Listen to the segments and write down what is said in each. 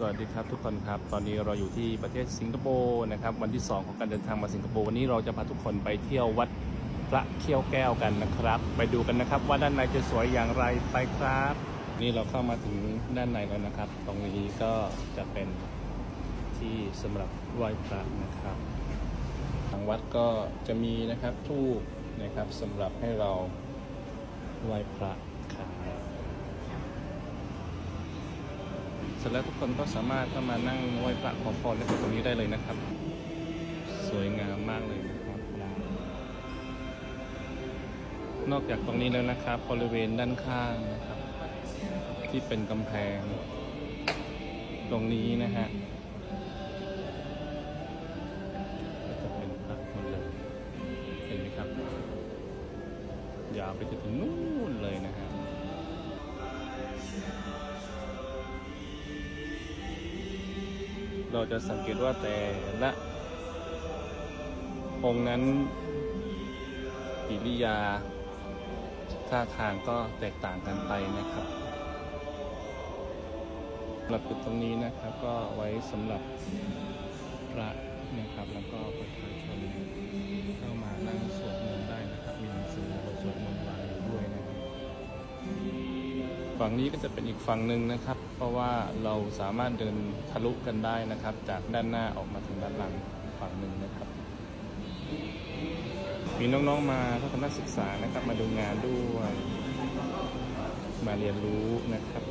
สวัสดีครับทุกคนครับ ตอนนี้เราอยู่ที่ประเทศสิงคโปร์นะครับ วันที่ 2 ของการเดินทางมาสิงคโปร์วันนี้เราจะพาทุกคนไปเที่ยววัดพระเขี้ยวแก้วกันนะครับ ไปดูกันนะครับ ว่าด้านในจะสวยอย่างไรไปครับ นี่เราเข้ามาถึงด้านในแล้วนะครับ ตรงนี้ก็จะเป็นที่สำหรับไหว้พระนะครับ ทางวัดก็จะมีนะครับทูปนะครับสำหรับให้เราไหว้พระครับ เสร็จแล้วทุกคนก็สามารถเข้ามานั่งไหว้พระขอพรในตรงนี้ได้เลยนะครับ สวยงามมากเลยนะครับ นอกจากตรงนี้แล้วนะครับ บริเวณด้านข้างนะครับ ที่เป็นกำแพง ตรงนี้นะฮะจะเป็นพระหมดเลยเห็นไหมครับยาวไปจนถึงนู่น เราจะสังเกตว่าแต่ละองค์นั้นกิริยาท่าทางก็แตกต่างกันไปนะครับสำหรับจุดตรงนี้นะครับก็ไว้สำหรับพระนะครับแล้วก็ประชาชน ฝั่งนี้ก็จะเป็นอีกฝั่งหนึ่งนะครับ เพราะว่าเราสามารถเดินทะลุกันได้นะครับ จากด้านหน้าออกมาถึงด้านหลังฝั่งหนึ่งนะครับ มีน้องๆมาทัศนศึกษานะครับ มาดูงานด้วย มาเรียนรู้นะครับ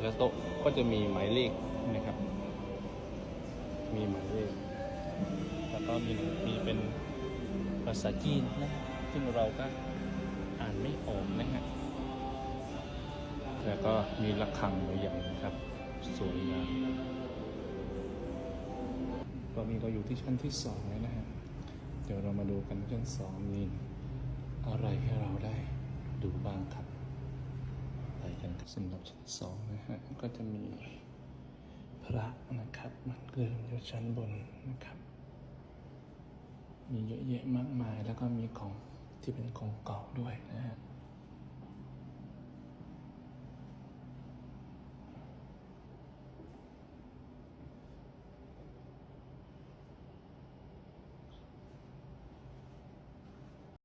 แล้วโต๊ะก็จะมีหมายเลขนะครับ มีหมายเลขแล้วก็มีมีเป็นภาษาจีนนะซึ่งเราก็านไม่ออกนะฮะ แล้วก็มีระฆังตัวอย่างนะครับ สวยงามตอนนี้เราอยู่ที่ชั้นที่สองแล้วนะฮะ เดี๋ยวเรามาดูกันชั้นสองมีอะไรให้เราได้ดูบ้างครับ ไปกันครับสำหรับชั้นสองนะฮะ ก็จะมีพระนะครับ มันเกินอยู่ชั้นบนนะครับ มีเยอะแยะมากมายแล้วก็มีของ ที่เป็นของเก่าด้วยนะฮะ